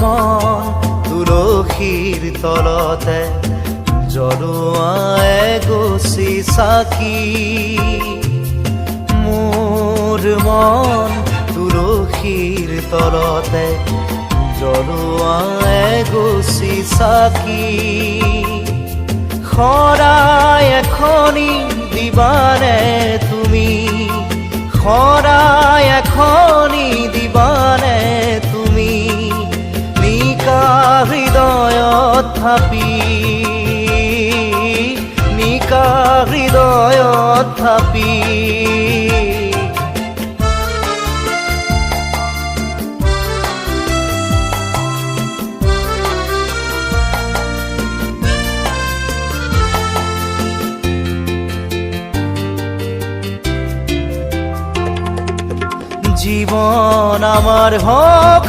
মন তুলসীৰ তলতে জ্বলোৱাই গছি চাকি। মোৰ মন তুলসীৰ তলতে জ্বলোৱাই গছি চাকি। শৰাই এখনি দিবানে তুমি? শৰাই এখনি থাপি নিকা হৃদয়ত থাপি জীবন আমার হক